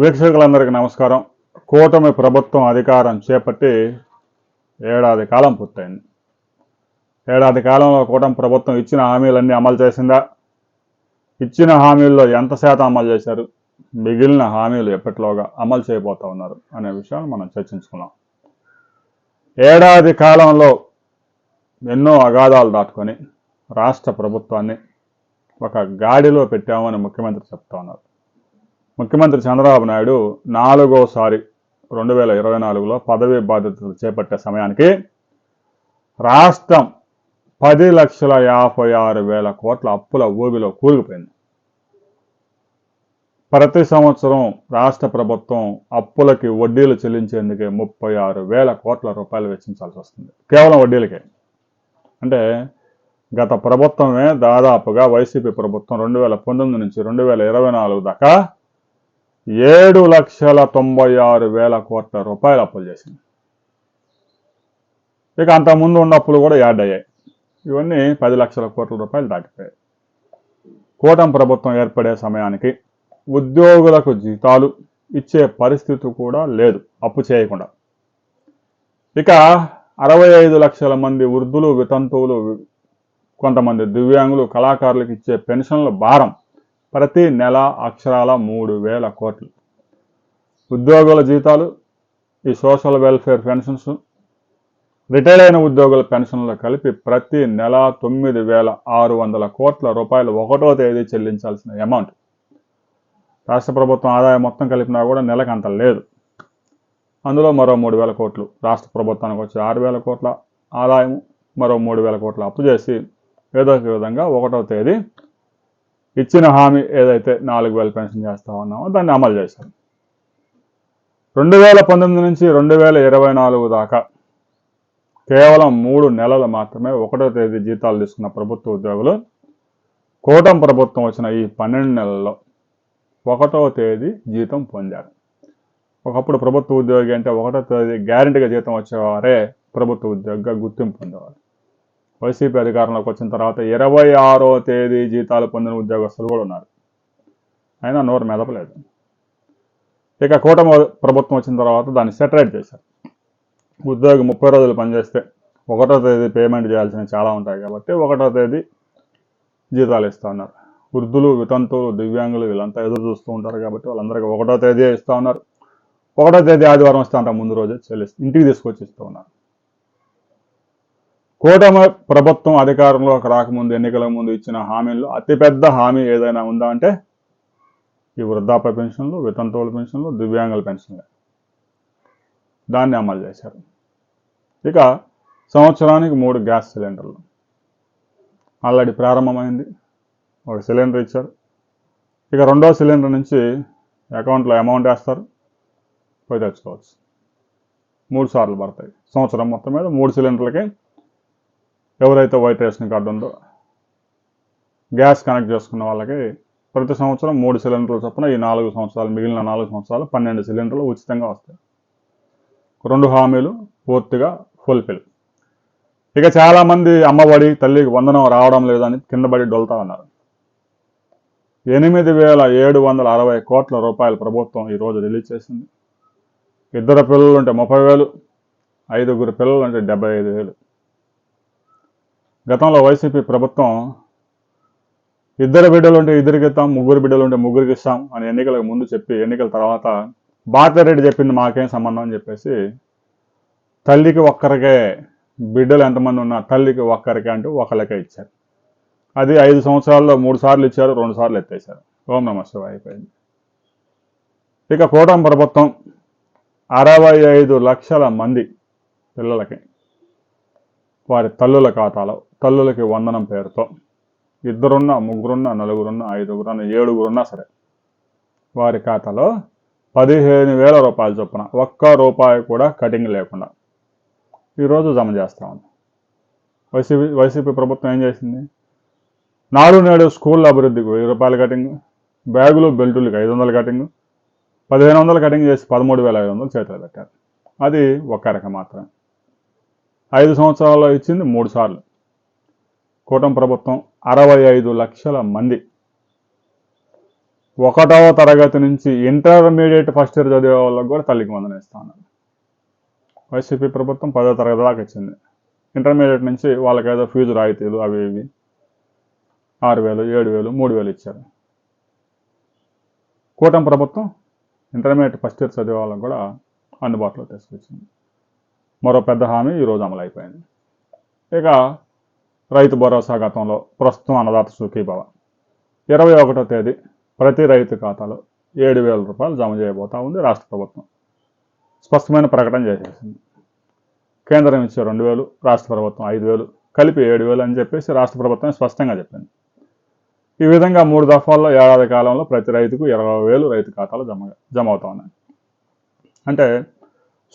వీక్షకులందరికీ నమస్కారం. కూటమి ప్రభుత్వం అధికారం చేపట్టి ఏడాది కాలం పూర్తయింది. ఏడాది కాలంలో కూటమి ప్రభుత్వం ఇచ్చిన హామీలన్నీ అమలు చేసిందా? ఇచ్చిన హామీల్లో ఎంత శాతం అమలు చేశారు? మిగిలిన హామీలు ఎప్పటిలోగా అమలు చేయబోతా ఉన్నారు అనే విషయాన్ని మనం చర్చించుకున్నాం. ఏడాది కాలంలో ఎన్నో అగాధాలు దాటుకొని రాష్ట్ర ప్రభుత్వాన్ని ఒక గాడిలో పెట్టామని ముఖ్యమంత్రి చెప్తా ఉన్నారు. ముఖ్యమంత్రి చంద్రబాబు నాయుడు నాలుగోసారి రెండు వేల ఇరవై నాలుగులో పదవి బాధ్యతలు చేపట్టే సమయానికి రాష్ట్రం పది లక్షల యాభై ఆరు వేల కోట్ల అప్పుల ఊబిలో కూరుకుపోయింది ప్రతి సంవత్సరం రాష్ట్ర ప్రభుత్వం అప్పులకి వడ్డీలు చెల్లించేందుకే ముప్పై ఆరు వేల కోట్ల రూపాయలు వెచ్చించాల్సి వస్తుంది. కేవలం వడ్డీలకే. అంటే గత ప్రభుత్వమే దాదాపుగా వైసీపీ ప్రభుత్వం రెండు వేల పంతొమ్మిది నుంచి రెండు వేల ఇరవై నాలుగు దాకా ఏడు లక్షల తొంభై ఆరు వేల కోట్ల రూపాయలు అప్పులు చేసింది. ఇక అంతకుముందు ఉన్న అప్పులు కూడా యాడ్ అయ్యాయి. ఇవన్నీ పది లక్షల కోట్ల రూపాయలు దాటిపోయాయి. కూటమి ప్రభుత్వం ఏర్పడే సమయానికి ఉద్యోగులకు జీతాలు ఇచ్చే పరిస్థితి కూడా లేదు అప్పు చేయకుండా. ఇక అరవై ఐదు లక్షల మంది వృద్ధులు వితంతువులు కొంతమంది దివ్యాంగులు కళాకారులకు ఇచ్చే పెన్షన్ల భారం ప్రతి నెల అక్షరాల మూడు వేల కోట్లు. ఉద్యోగుల జీతాలు ఈ సోషల్ వెల్ఫేర్ పెన్షన్స్ రిటైర్ అయిన ఉద్యోగుల పెన్షన్లు కలిపి ప్రతి నెల తొమ్మిది వేల ఆరు వందల కోట్ల రూపాయలు ఒకటో తేదీ చెల్లించాల్సిన అమౌంట్ రాష్ట్ర ప్రభుత్వం ఆదాయం మొత్తం కలిపినా కూడా నెలకు అంత లేదు. అందులో మరో మూడు వేల కోట్లు రాష్ట్ర ప్రభుత్వానికి వచ్చి ఆరు వేల కోట్ల ఆదాయం మరో మూడు వేల కోట్ల అప్పు చేసి ఏదో ఒక విధంగా ఒకటో తేదీ ఇచ్చిన హామీ ఏదైతే నాలుగు వేల పెన్షన్ చేస్తా ఉన్నామో దాన్ని అమలు చేశారు. రెండు వేల పంతొమ్మిది నుంచి రెండు వేల ఇరవై నాలుగు దాకా కేవలం మూడు నెలలు మాత్రమే ఒకటో తేదీ జీతాలు తీసుకున్న ప్రభుత్వ ఉద్యోగులు కూటం ప్రభుత్వం వచ్చిన ఈ పన్నెండు నెలల్లో ఒకటో తేదీ జీతం పొందారు. ఒకప్పుడు ప్రభుత్వ ఉద్యోగి అంటే ఒకటో తేదీ గ్యారెంటీగా జీతం వచ్చేవారే ప్రభుత్వ ఉద్యోగిగా గుర్తింపు పొందేవారు. వైసీపీ అధికారంలోకి వచ్చిన తర్వాత ఇరవై ఆరో తేదీ జీతాలు పొందిన ఉద్యోగస్తులు కూడా ఉన్నారు. అయినా నోరు మెదపలేదు. ఇక కూటమి ప్రభుత్వం వచ్చిన తర్వాత దాన్ని సెటరేట్ చేశారు. ఉద్యోగి ముప్పై రోజులు పనిచేస్తే ఒకటో తేదీ పేమెంట్ చేయాల్సినవి చాలా ఉంటాయి కాబట్టి ఒకటో తేదీ జీతాలు ఇస్తూ ఉన్నారు. వృద్ధులు వితంతువులు దివ్యాంగులు వీళ్ళంతా ఎదురు చూస్తూ ఉంటారు కాబట్టి వాళ్ళందరికీ ఒకటో తేదీ ఇస్తూ ఉన్నారు. ఒకటో తేదీ ఆదివారం వస్తే అంత ముందు రోజే చెల్లిస్తూ ఇంటికి తీసుకొచ్చి ఇస్తూ ఉన్నారు. కూటమి ప్రభుత్వం అధికారంలోకి రాకముందు ఎన్నికల ముందు ఇచ్చిన హామీల్లో అతిపెద్ద హామీ ఏదైనా ఉందా అంటే ఈ వృద్ధాప్య పెన్షన్లు వితంతువుల పెన్షన్లు దివ్యాంగుల పెన్షన్లు. దాన్ని అమలు చేశారు. ఇక సంవత్సరానికి మూడు గ్యాస్ సిలిండర్లు. ఆల్రెడీ ప్రారంభమైంది. ఒక సిలిండర్ ఇచ్చారు. ఇక రెండో సిలిండర్ నుంచి అకౌంట్లో అమౌంట్ వేస్తారు. పోయి తెచ్చుకోవచ్చు. మూడు సార్లు పడతాయి. సంవత్సరం మొత్తం మీద మూడు సిలిండర్లకి ఎవరైతే వైట్ రేషన్ కార్డు ఉందో గ్యాస్ కనెక్ట్ చేసుకున్న వాళ్ళకి ప్రతి సంవత్సరం మూడు సిలిండర్లు చొప్పున ఈ నాలుగు సంవత్సరాలు మిగిలిన నాలుగు సంవత్సరాలు పన్నెండు సిలిండర్లు ఉచితంగా వస్తాయి. రెండు హామీలు పూర్తిగా ఫుల్ఫిల్ ఇక చాలామంది అమ్మఒడి తల్లికి వందనం రావడం లేదని కిందపడి డొల్తా ఉన్నారు. ఎనిమిది వేల ఏడు వందల అరవై కోట్ల రూపాయల ప్రభుత్వం ఈరోజు రిలీజ్ చేసింది. ఇద్దరు పిల్లలు ఉంటే ముప్పై వేలు ఐదుగురు పిల్లలు అంటే డెబ్బై ఐదు వేలు. గతంలో వైసీపీ ప్రభుత్వం ఇద్దరు బిడ్డలు ఉంటే ఇద్దరికి ఇస్తాం ముగ్గురు బిడ్డలు ఉంటే ముగ్గురికి ఇస్తాం అని ఎన్నికలకు ముందు చెప్పి ఎన్నికల తర్వాత బాతారెడ్డి చెప్పింది మాకేం సంబంధం అని చెప్పేసి తల్లికి ఒక్కరికే బిడ్డలు ఎంతమంది ఉన్నా తల్లికి ఒక్కరికే అంటూ ఒకరికే ఇచ్చారు. అది ఐదు సంవత్సరాల్లో మూడు సార్లు ఇచ్చారు రెండు సార్లు ఎత్తేసారు ఓం నమ శివ అయిపోయింది. ఇక కూటమి ప్రభుత్వం అరవై ఐదు లక్షల మంది పిల్లలకి వారి తల్లుల ఖాతాలో తల్లులకి వందనం పేరుతో ఇద్దరున్నా ముగ్గురున్నా నలుగురున్నా ఐదుగురున్నా ఏడుగురున్నా సరే వారి ఖాతాలో పదిహేను వేల రూపాయలు చొప్పున ఒక్క రూపాయి కూడా కటింగ్ లేకుండా ఈరోజు జమ చేస్తా ఉంది వైసీపీ వైసీపీ ప్రభుత్వం ఏం చేసింది? నాడు నేడు స్కూళ్ళ అభివృద్ధికి వెయ్యి రూపాయల కటింగ్ బ్యాగులు బెల్టులకి ఐదు వందల కటింగ్ పదిహేను వందలు కటింగ్ చేసి పదమూడు వేల ఐదు వందలు చేతిలో పెట్టారు. అది ఒక్క రకం మాత్రమే. ఐదు సంవత్సరాల్లో ఇచ్చింది మూడు సార్లు. కూటమి ప్రభుత్వం అరవై ఐదు లక్షల మంది. ఒకటవ తరగతి నుంచి ఇంటర్మీడియట్ ఫస్ట్ ఇయర్ చదివే వాళ్ళకు కూడా తల్లికి వందనం ఇస్తా వైసీపీ ప్రభుత్వం పదో తరగతి దాకా ఇచ్చింది. ఇంటర్మీడియట్ నుంచి వాళ్ళకి ఏదో ఫీజు రాయితీలు అవి ఇవి. ఆరు వేలు ఏడు వేలు మూడు వేలు ఇచ్చారు. కూటమి ప్రభుత్వం ఇంటర్మీడియట్ ఫస్ట్ ఇయర్ చదివే వాళ్ళకు కూడా అందుబాటులో తీసుకొచ్చింది. మరో పెద్ద హామీ ఈరోజు అమలు అయిపోయింది ఇక రైతు భరోసా గతంలో ప్రస్తుతం అన్నదాత సుఖీభవ. ఇరవై ఒకటో తేదీ ప్రతి రైతు ఖాతాలో ఏడు వేల రూపాయలు జమ చేయబోతా ఉంది రాష్ట్ర ప్రభుత్వం. స్పష్టమైన ప్రకటన చేసేసింది. కేంద్రం ఇచ్చే రెండు వేలు రాష్ట్ర ప్రభుత్వం ఐదు వేలు కలిపి ఏడు వేలు అని చెప్పేసి రాష్ట్ర ప్రభుత్వం స్పష్టంగా చెప్పింది. ఈ విధంగా మూడు దఫాల్లో ఏడాది కాలంలో ప్రతి రైతుకు ఇరవై వేలు రైతు ఖాతాలో జమ జమ అవుతా ఉన్నాయి. అంటే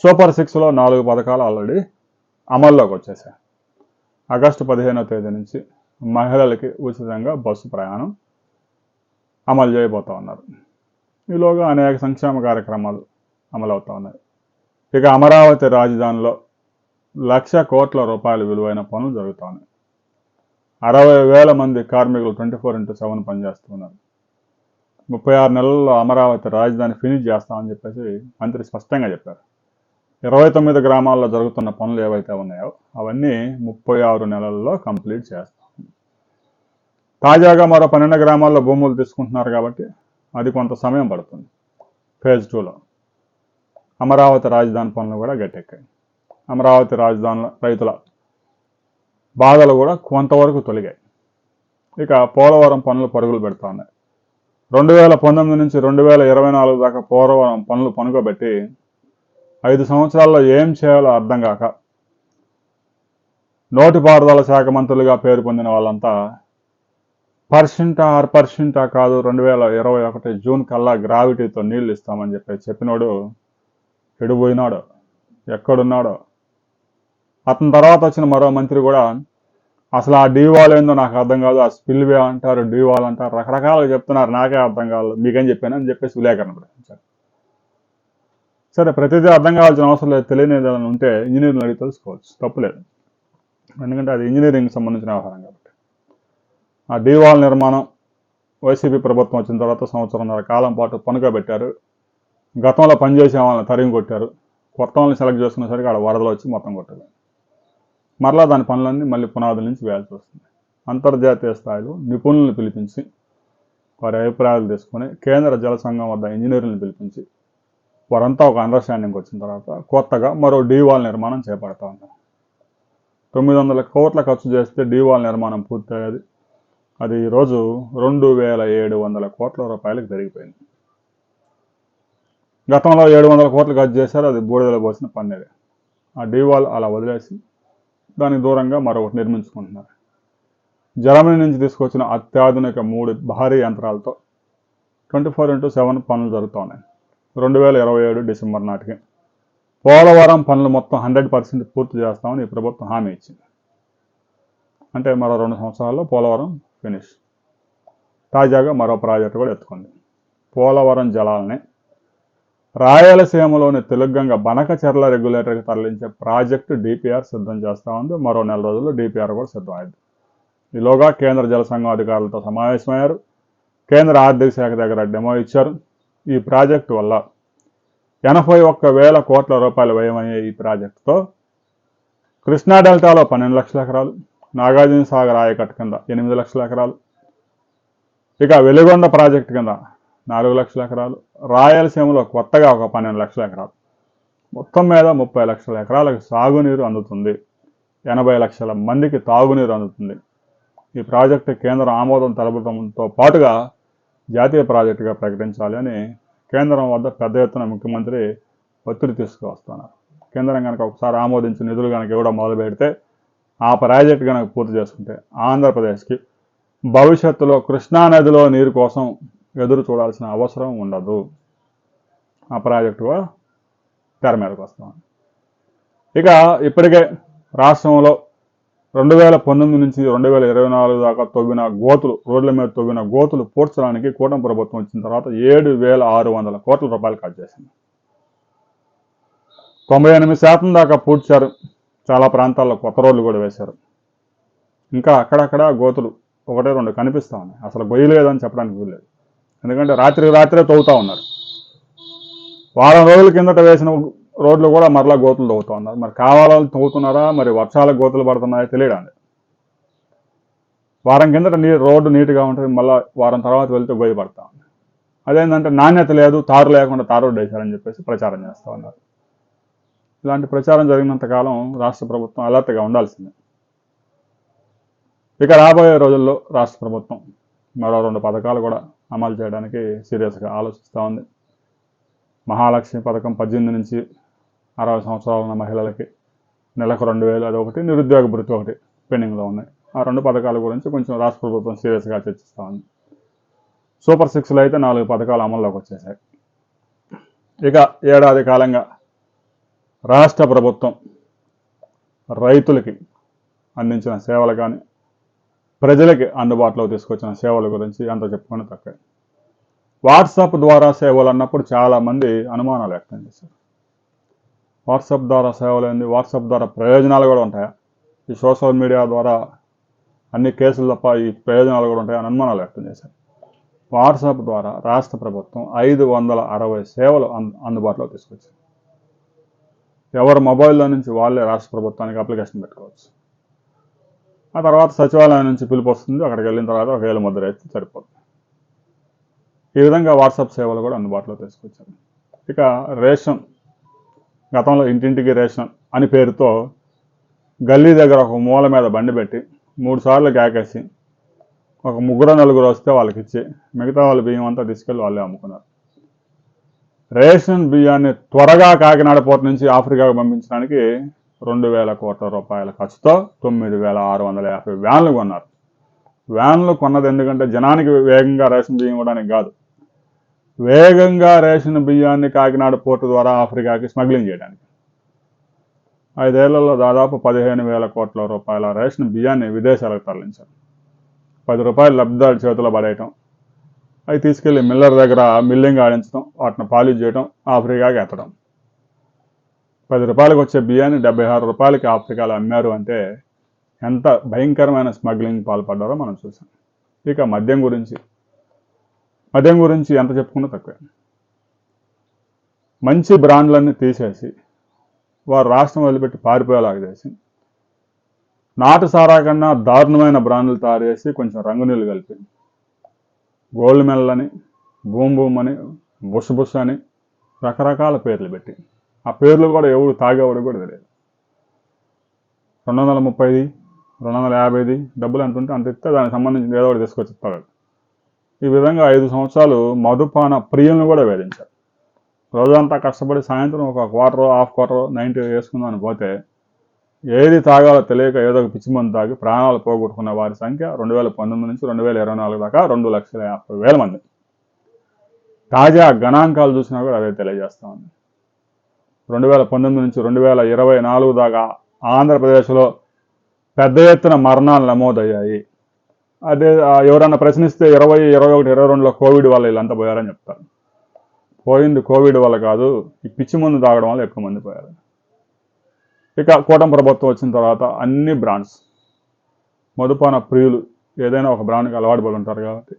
సూపర్ సిక్స్లో నాలుగు పథకాలు ఆల్రెడీ అమల్లోకి వచ్చేసాయి. ఆగస్టు పదిహేనో తేదీ నుంచి మహిళలకి ఉచితంగా బస్సు ప్రయాణం అమలు చేయబోతా ఉన్నారు. ఈలోగా అనేక సంక్షేమ కార్యక్రమాలు అమలవుతా ఉన్నాయి. ఇక అమరావతి రాజధానిలో లక్ష కోట్ల రూపాయల విలువైన పనులు జరుగుతూ ఉన్నాయి. అరవై వేల మంది కార్మికులు ట్వంటీ ఫోర్ ఇంటూ సెవెన్ పనిచేస్తున్నారు. ముప్పై ఆరు నెలల్లో అమరావతి రాజధాని ఫినిష్ చేస్తామని చెప్పేసి మంత్రి స్పష్టంగా చెప్పారు. ఇరవై తొమ్మిది గ్రామాల్లో జరుగుతున్న పనులు ఏవైతే ఉన్నాయో అవన్నీ ముప్పై ఆరు నెలల్లో కంప్లీట్ చేస్తాం. తాజాగా మరో పన్నెండు గ్రామాల్లో భూములు తీసుకుంటున్నారు కాబట్టి అది కొంత సమయం పడుతుంది. ఫేజ్ టూలో అమరావతి రాజధాని పనులు కూడా గట్టెక్కాయి. అమరావతి రాజధానిలో రైతుల బాధలు కూడా కొంతవరకు తొలిగాయి. ఇక పోలవరం పనులు పరుగులు పెడతా ఉన్నాయి రెండు వేల పంతొమ్మిది నుంచి రెండు వేల ఇరవై నాలుగు దాకా పోలవరం పనులు పనుకోబెట్టి ఐదు సంవత్సరాల్లో ఏం చేయాలో అర్థం కాక నోటిపారుదల శాఖ మంత్రులుగా పేరు పొందిన వాళ్ళంతా పర్సెంటా ఆర్ పర్సెంటా కాదు రెండు వేల ఇరవై ఒకటి జూన్ కల్లా గ్రావిటీతో నీళ్ళు ఇస్తామని చెప్పి చెప్పినోడు ఎడిపోయినాడు ఎక్కడున్నాడో. అతని తర్వాత వచ్చిన మరో మంత్రి కూడా అసలు ఆ డీవాల్ ఏందో నాకు అర్థం కాదు ఆ స్పిల్వే అంటారు డీవాల్ అంటారు రకరకాలుగా చెప్తున్నారు నాకే అర్థం కాదు మీకేం చెప్పాను అని చెప్పేసి విలేకరణ సరే ప్రతిదీ అర్థం కావాల్సిన అవసరం లేదు. తెలియని ఏదైనా ఉంటే ఇంజనీర్లు అడిగి తెలుసుకోవచ్చు. తప్పులేదు. ఎందుకంటే అది ఇంజనీరింగ్ సంబంధించిన వ్యవహారం కాబట్టి. ఆ డీవాల్ నిర్మాణం వైసీపీ ప్రభుత్వం వచ్చిన తర్వాత సంవత్సరంన్నర కాలం పాటు పనుకబెట్టారు గతంలో పనిచేసే వాళ్ళని తరిమి కొట్టారు. కొత్త వాళ్ళని సెలెక్ట్ చేసుకునేసరికి ఆడ వరదలు వచ్చి మొత్తం కొట్టలేదు మరలా దాని పనులన్నీ మళ్ళీ పునాదుల నుంచి వేయాల్సి వస్తుంది. అంతర్జాతీయ స్థాయిలో నిపుణులను పిలిపించి వారి అభిప్రాయాలు తీసుకొని కేంద్ర జల సంఘం వద్ద ఇంజనీర్లను పిలిపించి వారంతా ఒక అండర్స్టాండింగ్ వచ్చిన తర్వాత కొత్తగా మరో డీవాల్ నిర్మాణం చేపడతా ఉన్నాం తొమ్మిది వందల కోట్ల ఖర్చు చేస్తే డీవాల్ నిర్మాణం పూర్తయ్యేది. అది ఈరోజు రెండు వేల ఏడు వందల కోట్ల రూపాయలకు పెరిగిపోయింది. గతంలో ఏడు వందల కోట్లు ఖర్చు చేశారు అది బూడిదలో పోసిన పన్నెది ఆ డీవాల్ అలా వదిలేసి దానికి దూరంగా మరొకటి నిర్మించుకుంటున్నారు. జర్మనీ నుంచి తీసుకొచ్చిన అత్యాధునిక మూడు భారీ యంత్రాలతో ట్వంటీ ఫోర్ ఇంటూ సెవెన్ పనులు జరుగుతున్నాయి. రెండు వేల ఇరవై ఏడు డిసెంబర్ నాటికి పోలవరం పనులు మొత్తం హండ్రెడ్ పర్సెంట్ పూర్తి చేస్తామని ఈ ప్రభుత్వం హామీ ఇచ్చింది. అంటే మరో రెండు సంవత్సరాల్లో పోలవరం ఫినిష్ తాజాగా మరో ప్రాజెక్టు కూడా ఎత్తుకుంది. పోలవరం జలాలని రాయలసీమలోని తెలుగంగ బనకచెర్ల రెగ్యులేటర్కి తరలించే ప్రాజెక్టు డిపిఆర్ సిద్ధం చేస్తా ఉంది మరో నెల రోజుల్లో డిపిఆర్ కూడా సిద్ధమైంది. ఈలోగా కేంద్ర జల సంఘం అధికారులతో సమావేశమయ్యారు. కేంద్ర ఆర్థిక శాఖ దగ్గర డెమో ఇచ్చారు. ఈ ప్రాజెక్టు వల్ల ఎనభై ఒక్క వేల కోట్ల రూపాయలు వ్యయమయ్యే ఈ ప్రాజెక్టుతో కృష్ణా డెల్టాలో పన్నెండు లక్షల ఎకరాలు నాగార్జున సాగర్ ఆయకట్టు కింద ఎనిమిది లక్షల ఎకరాలు ఇక వెలిగొండ ప్రాజెక్టు కింద నాలుగు లక్షల ఎకరాలు రాయలసీమలో కొత్తగా ఒక పన్నెండు లక్షల ఎకరాలు. మొత్తం మీద ముప్పై లక్షల ఎకరాలకు సాగునీరు అందుతుంది. ఎనభై లక్షల మందికి తాగునీరు అందుతుంది. ఈ ప్రాజెక్టు కేంద్ర ఆమోదం తెలపడంతో పాటుగా జాతీయ ప్రాజెక్టుగా ప్రకటించాలి అని కేంద్రం వద్ద పెద్ద ఎత్తున ముఖ్యమంత్రి ఒత్తిడి తీసుకువస్తున్నారు. కేంద్రం కనుక ఒకసారి ఆమోదించి నిధులు కనుక ఇవ్వడం మొదలు పెడితే ఆ ప్రాజెక్టు కనుక పూర్తి చేసుకుంటే ఆంధ్రప్రదేశ్కి భవిష్యత్తులో కృష్ణానదిలో నీరు కోసం ఎదురు చూడాల్సిన అవసరం ఉండదు. ఆ ప్రాజెక్టు కూడా తెర మీదకి వస్తాం ఇక ఇప్పటికే రాష్ట్రంలో రెండు వేల పంతొమ్మిది నుంచి రెండు వేల ఇరవై నాలుగు దాకా తవ్విన గోతులు రోడ్ల మీద తవ్విన గోతులు పూడ్చడానికి కూటమి ప్రభుత్వం వచ్చిన తర్వాత ఏడు వేల ఆరు వందల కోట్ల రూపాయలు ఖర్చు చేసింది. తొంభై ఎనిమిది శాతం దాకా పూడ్చారు. చాలా ప్రాంతాల్లో కొత్త రోడ్లు కూడా వేశారు. ఇంకా అక్కడక్కడ గోతులు ఒకటే రెండు కనిపిస్తా ఉన్నాయి. అసలు గొయ్యలేదని చెప్పడానికి వీల్లేదు. ఎందుకంటే రాత్రి రాత్రే తవ్వుతా ఉన్నారు. వారం రోజుల కిందట వేసిన రోడ్లు కూడా మరలా గోతులు తవ్వుతూ ఉన్నారు మరి కావాలని తవ్వుతున్నారా? మరి వర్షాల గోతులు పడుతున్నాయో తెలియడం వారం కిందట నీ రోడ్డు నీట్గా ఉంటుంది మళ్ళీ వారం తర్వాత వెళ్తే ఉపయోగపడతా ఉంది. అదేంటంటే నాణ్యత లేదు తారు లేకుండా తారు రోడ్డు వేశారని చెప్పేసి ప్రచారం చేస్తూ ఉన్నారు. ఇలాంటి ప్రచారం జరిగినంత కాలం రాష్ట్ర ప్రభుత్వం అలర్ట్గా ఉండాల్సిందే. ఇక రాబోయే రోజుల్లో రాష్ట్ర ప్రభుత్వం మరో రెండు పథకాలు కూడా అమలు చేయడానికి సీరియస్గా ఆలోచిస్తూ ఉంది. మహాలక్ష్మి పథకం పద్దెనిమిది నుంచి అరవై సంవత్సరాలు ఉన్న మహిళలకి నెలకు రెండు వేలు అది ఒకటి. నిరుద్యోగ భృతి ఒకటి పెండింగ్లో ఉన్నాయి. ఆ రెండు పథకాల గురించి కొంచెం రాష్ట్ర ప్రభుత్వం సీరియస్గా చర్చిస్తూ ఉంది. సూపర్ సిక్స్లో అయితే నాలుగు పథకాలు అమల్లోకి వచ్చేసాయి ఇక ఏడాది కాలంగా రాష్ట్ర ప్రభుత్వం రైతులకి అందించిన సేవలు కానీ ప్రజలకి అందుబాటులో తీసుకొచ్చిన సేవల గురించి అంత చెప్పుకొని తక్కువ. వాట్సాప్ ద్వారా సేవలు అన్నప్పుడు చాలామంది అనుమానాలు వ్యక్తం చేశారు. వాట్సాప్ ద్వారా సేవలు ఏంది వాట్సాప్ ద్వారా ప్రయోజనాలు కూడా ఉంటాయా? ఈ సోషల్ మీడియా ద్వారా అన్ని కేసులు తప్ప ఈ ప్రయోజనాలు కూడా ఉంటాయని అనుమానాలు వ్యక్తం చేశారు. వాట్సాప్ ద్వారా రాష్ట్ర ప్రభుత్వం ఐదు వందల అరవై సేవలు అందుబాటులో తీసుకొచ్చింది. ఎవరు మొబైల్లో నుంచి వాళ్ళే రాష్ట్ర ప్రభుత్వానికి అప్లికేషన్ పెట్టుకోవచ్చు. ఆ తర్వాత సచివాలయం నుంచి పిలుపు వస్తుంది. అక్కడికి వెళ్ళిన తర్వాత ఒక వేల ముద్ర అయితే సరిపోతుంది ఈ విధంగా వాట్సాప్ సేవలు కూడా అందుబాటులో తీసుకొచ్చారు. ఇక రేషన్ గతంలో ఇంటింటికి రేషన్ అని పేరుతో గల్లీ దగ్గర ఒక మూల మీద బండి పెట్టి మూడు సార్లు కేకేసి ఒక ముగ్గురు నలుగురు వస్తే వాళ్ళకి ఇచ్చి మిగతా వాళ్ళ బియ్యం అంతా తీసుకెళ్ళి వాళ్ళే అమ్ముకున్నారు. రేషన్ బియ్యాన్ని త్వరగా కాకినాడ పోర్ట్ నుంచి ఆఫ్రికాకు పంపించడానికి రెండు వేల కోట్ల రూపాయల ఖర్చుతో తొమ్మిది వేల ఆరు వందల యాభై వ్యాన్లు కొన్నారు. వ్యాన్లు కొన్నది ఎందుకంటే జనానికి వేగంగా రేషన్ బియ్యం ఇవ్వడానికి కాదు. వేగంగా రేషన్ బియ్యాన్ని కాకినాడ పోర్టు ద్వారా ఆఫ్రికాకి స్మగ్లింగ్ చేయడానికి. ఐదేళ్ళలో దాదాపు పదిహేను వేల కోట్ల రూపాయల రేషన్ బియ్యాన్ని విదేశాలకు తరలించారు. పది రూపాయలు లబ్ధిదారు చేతిలో పడేయటం అవి తీసుకెళ్ళి మిల్లర్ దగ్గర మిల్లింగ్ ఆడించడం వాటిని పాలిష్ చేయడం ఆఫ్రికాకి ఎత్తడం పది రూపాయలకు వచ్చే బియ్యాన్ని డెబ్బై ఆరు రూపాయలకి ఆఫ్రికాలో అమ్మారు అంటే ఎంత భయంకరమైన స్మగ్లింగ్ పాల్పడ్డారో మనం చూసాం ఇక మద్యం గురించి. మద్యం గురించి ఎంత చెప్పుకున్నా తక్కువే. మంచి బ్రాండ్లన్నీ తీసేసి వారు రాష్ట్రం వదిలిపెట్టి పారిపోయేలాగా చేసి నాటు సారా కన్నా దారుణమైన బ్రాండ్లు తయారు చేసి కొంచెం రంగునీళ్ళు కలిపి గోల్డ్ మెడల్ అని బూమ్ బూమ్ అని బుష్ బుష్ అని రకరకాల పేర్లు పెట్టి ఆ పేర్లు కూడా ఎవడు తాగేవాడు కూడా తెలియదు. రెండు వందల ముప్పైది రెండు వందల యాభైది డబ్బులు ఎంత ఉంటే అంత ఇస్తే దానికి సంబంధించిన ఏదో ఒకటి తీసుకొచ్చి ఇస్తాడు. ఈ విధంగా ఐదు సంవత్సరాలు మధుపాన ప్రియులను కూడా వేధించారు. రోజంతా కష్టపడి సాయంత్రం ఒక క్వార్టర్ హాఫ్ క్వార్టర్ నైంటీ వేసుకుందామని పోతే ఏది తాగాలో తెలియక ఏదో ఒక పిచ్చి మందు తాగి ప్రాణాలు పోగొట్టుకున్న వారి సంఖ్య రెండు వేల పంతొమ్మిది నుంచి రెండు వేల ఇరవై నాలుగు దాకా రెండు లక్షల యాభై వేల మంది. తాజా గణాంకాలు చూసినా కూడా అదే తెలియజేస్తా ఉంది. రెండు వేల పంతొమ్మిది నుంచి రెండు వేల ఇరవై నాలుగు దాకా ఆంధ్రప్రదేశ్లో పెద్ద ఎత్తున మరణాలు నమోదయ్యాయి. అదే ఎవరైనా ప్రశ్నిస్తే ఇరవై ఇరవై ఒకటి ఇరవై రెండులో కోవిడ్ వల్ల వీళ్ళంతా పోయారని చెప్తారు. పోయింది కోవిడ్ వల్ల కాదు ఈ పిచ్చి మందు తాగడం వల్ల ఎక్కువ మంది పోయారు. ఇక కూటమి ప్రభుత్వం వచ్చిన తర్వాత అన్ని బ్రాండ్స్ మధుపాన ప్రియులు ఏదైనా ఒక బ్రాండ్కి అలవాటు పడి ఉంటారు కాబట్టి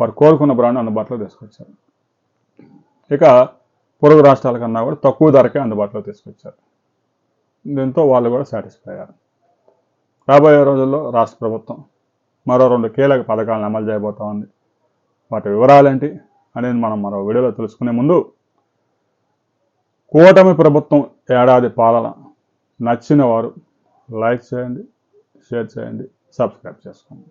వారు కోరుకున్న బ్రాండ్ అందుబాటులో తీసుకొచ్చారు. ఇక పొరుగు రాష్ట్రాల కన్నా కూడా తక్కువ ధరకే అందుబాటులో తీసుకొచ్చారు. దీంతో వాళ్ళు కూడా సాటిస్ఫై అయ్యారు. రాబోయే రోజుల్లో రాష్ట్ర ప్రభుత్వం మరో రెండు కీలక పథకాలను అమలు చేయబోతా ఉంది. వాటి వివరాలేంటి అనేది మనం మరో వీడియోలో తెలుసుకునే ముందు కూటమి ప్రభుత్వం ఏడాది పాలన నచ్చిన వారు లైక్ చేయండి షేర్ చేయండి సబ్స్క్రైబ్ చేసుకోండి.